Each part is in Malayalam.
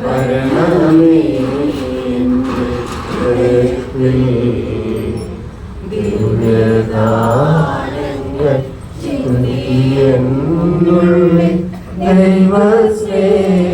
മരണമേ ദൈവസ്നേഹം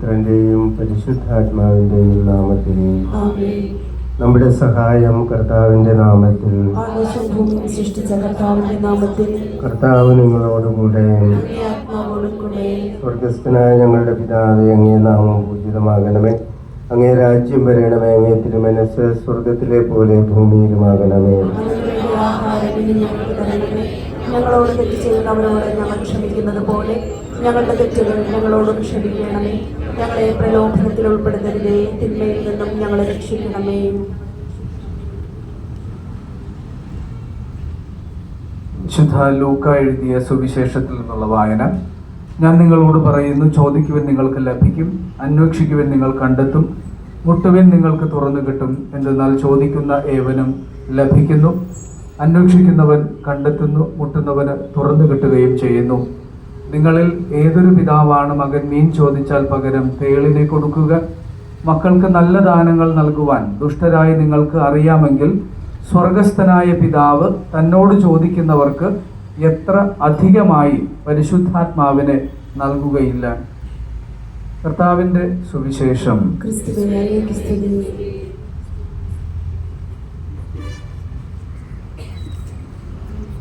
പിതാവിന്റെയും പരിശുദ്ധാത്മാവിന്റെയും നാമത്തിൽ നമ്മുടെ സഹായം കർത്താവിന്റെ നാമത്തിൽ സൃഷ്ടിച്ച കർത്താവിന്റെ നാമത്തിൽ കർത്താവ് നിങ്ങളോടുകൂടെ സ്വർഗസ്ഥനായ ഞങ്ങളുടെ പിതാവേ അങ്ങേ നാമം പൂജിതമാകണമേ. അങ്ങേ രാജ്യം വരണമേ അങ്ങേ തിരുമനസ് സ്വർഗത്തിലെ പോലെ ഭൂമിയിലുമാകണമേ. ഞങ്ങളോട് തെറ്റ് ചെയ്യുന്നവരോട് ഞങ്ങൾ ക്ഷമിക്കുന്നത് പോലെ ഞങ്ങളുടെ തെറ്റുകൾ ഞങ്ങളോടും ക്ഷമിക്കണമേ. ഞങ്ങളെ പ്രലോഭനത്തിൽ ഉൾപ്പെടുത്തരുതേ. തിന്മയിൽ നിന്നും ഞങ്ങളെ രക്ഷിക്കണമേ. വിശുദ്ധ ലൂക്ക എഴുതിയ സുവിശേഷത്തിൽ നിന്നുള്ള വായന. ഞാൻ നിങ്ങളോട് പറയുന്നു ചോദിക്കുവാൻ നിങ്ങൾക്ക് ലഭിക്കും അന്വേഷിക്കുവാൻ നിങ്ങൾ കണ്ടെത്തും മുട്ടുവിൻ നിങ്ങൾക്ക് തുറന്നു കിട്ടും. എന്തെന്നാൽ ചോദിക്കുന്ന ഏവനും ലഭിക്കുന്നു അന്വേഷിക്കുന്നവൻ കണ്ടെത്തുന്നു മുട്ടുന്നവന് തുറന്നു കിട്ടുകയും ചെയ്യുന്നു. നിങ്ങളിൽ ഏതൊരു പിതാവാണ് മകൻ മീൻ ചോദിച്ചാൽ പകരം തേളിനെ കൊടുക്കുക? മക്കൾക്ക് നല്ല ദാനങ്ങൾ നൽകുവാൻ ദുഷ്ടരായി നിങ്ങൾക്ക് അറിയാമെങ്കിൽ സ്വർഗസ്ഥനായ പിതാവ് തന്നോട് ചോദിക്കുന്നവർക്ക് എത്ര അധികമായി പരിശുദ്ധാത്മാവിനെ നൽകുകയില്ല. കർത്താവിന്റെ സുവിശേഷം. ക്രിസ്തുവിനെ ക്രിസ്തുവിനെ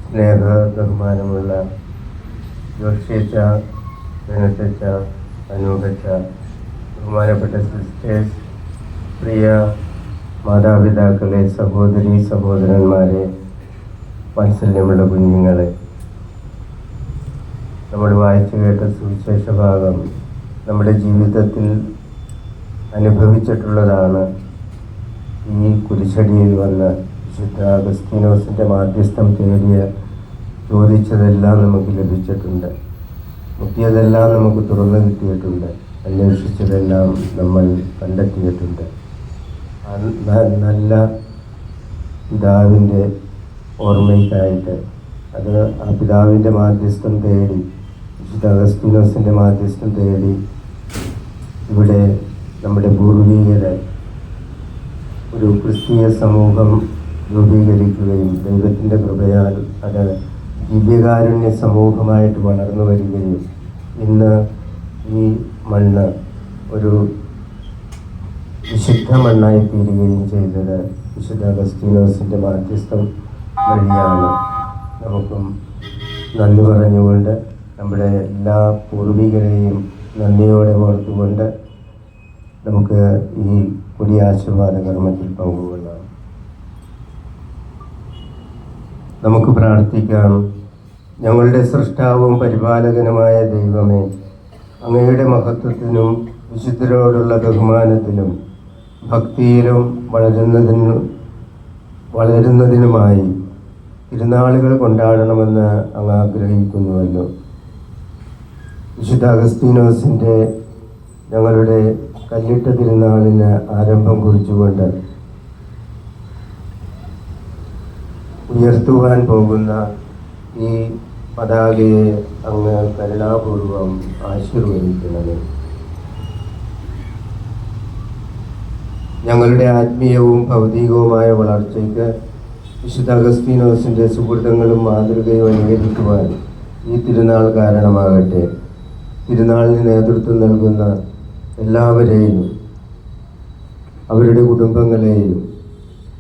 സ്നേഹ ബഹുമാനമുള്ള ജോർഷേച്ച വിനസച്ച അനൂപച്ച ബഹുമാനപ്പെട്ട സിസ്റ്റേഴ്സ് പ്രിയ മാതാപിതാക്കളെ സഹോദരി സഹോദരന്മാരെ വാത്സല്യമുള്ള കുഞ്ഞുങ്ങളെ. നമ്മൾ വായിച്ചു കേട്ട സുവിശേഷ ഭാഗം നമ്മുടെ ജീവിതത്തിൽ അനുഭവിച്ചിട്ടുള്ളതാണ്. ഈ കുരിശടിയിൽ വന്ന് വിശുദ്ധ അഗസ്തീനോസിന്റെ മാധ്യസ്ഥം തേടിയ ചോദിച്ചതെല്ലാം നമുക്ക് ലഭിച്ചിട്ടുണ്ട്. മുട്ടിയതെല്ലാം നമുക്ക് തുറന്നു കിട്ടിയിട്ടുണ്ട്. അന്വേഷിച്ചതെല്ലാം നമ്മൾ കണ്ടെത്തിയിട്ടുണ്ട്. നല്ല പിതാവിന്റെ ഓർമ്മയ്ക്കായിട്ട് അത് ആ പിതാവിന്റെ മാധ്യസ്ഥം തേടി അഗസ്തീനോസിന്റെ മാധ്യസ്ഥം തേടി ഇവിടെ നമ്മുടെ പൂർവീകരെ ഒരു ക്രിസ്തീയ സമൂഹം രൂപീകരിക്കുകയും ദൈവത്തിന്റെ കൃപയാൽ അത് ദിവ്യകാരുണ്യ സമൂഹമായിട്ട് വളർന്നു വരികയും ഇന്ന് ഈ മണ്ണ് ഒരു വിശുദ്ധ മണ്ണായി തീരുകയും ചെയ്തത് വിശുദ്ധ അഗസ്റ്റീനോസിന്റെ മാധ്യസ്ഥം വഴിയാണ്. നമുക്കും നന്ദി പറഞ്ഞുകൊണ്ട് നമ്മുടെ എല്ലാ പൂർവികരെയും നന്ദിയോടെ ഓർത്തുകൊണ്ട് നമുക്ക് ഈ കുടിയാശീർവാദ കർമ്മത്തിൽ പങ്കുകൊള്ളാം. നമുക്ക് പ്രാർത്ഥിക്കാം. ഞങ്ങളുടെ സൃഷ്ടാവും പരിപാലകനുമായ ദൈവമേ അങ്ങയുടെ മഹത്വത്തിനും വിശുദ്ധരോടുള്ള ബഹുമാനത്തിനും ഭക്തിയിലും വളരുന്നതിനും വളരുന്നതിനുമായി തിരുനാളുകൾ കൊണ്ടാടണമെന്ന് അങ്ങ് ആഗ്രഹിക്കുന്നുവല്ലോ. വിശുദ്ധ അഗസ്തീനോസിന്റെ ഞങ്ങളുടെ കല്ലിട്ട തിരുനാളിന് ആരംഭം കുറിച്ചുകൊണ്ട് ഉയർത്തുവാൻ പോകുന്ന ഈ പതാകയെ അങ്ങ് കരുണാപൂർവം ആശീർവദിക്കണമേ ഞങ്ങളുടെ ആത്മീയവും ഭൗതികവുമായ വളർച്ചയ്ക്ക് വിശുദ്ധ അഗസ്തീനോസിന്റെ സുഹൃത്തുക്കളും മാതൃകയും അനുകരിക്കുവാൻ ഈ തിരുനാൾ കാരണമാകട്ടെ. തിരുനാളിന് നേതൃത്വം നൽകുന്ന എല്ലാവരെയും അവരുടെ കുടുംബങ്ങളെയും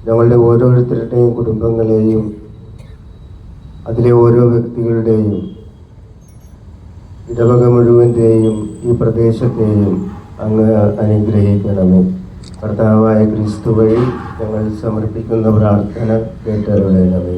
ഞങ്ങളുടെ ഓരോരുത്തരുടെയും കുടുംബങ്ങളെയും അതിലെ ഓരോ വ്യക്തികളുടെയും ഇടവക മുഴുവന്റെയും ഈ പ്രദേശത്തെയും അങ്ങ് അനുഗ്രഹിക്കണമേ. കർത്താവായ ക്രിസ്തു വഴി ഞങ്ങൾ സമർപ്പിക്കുന്ന പ്രാർത്ഥന കേട്ടറിയണമേ.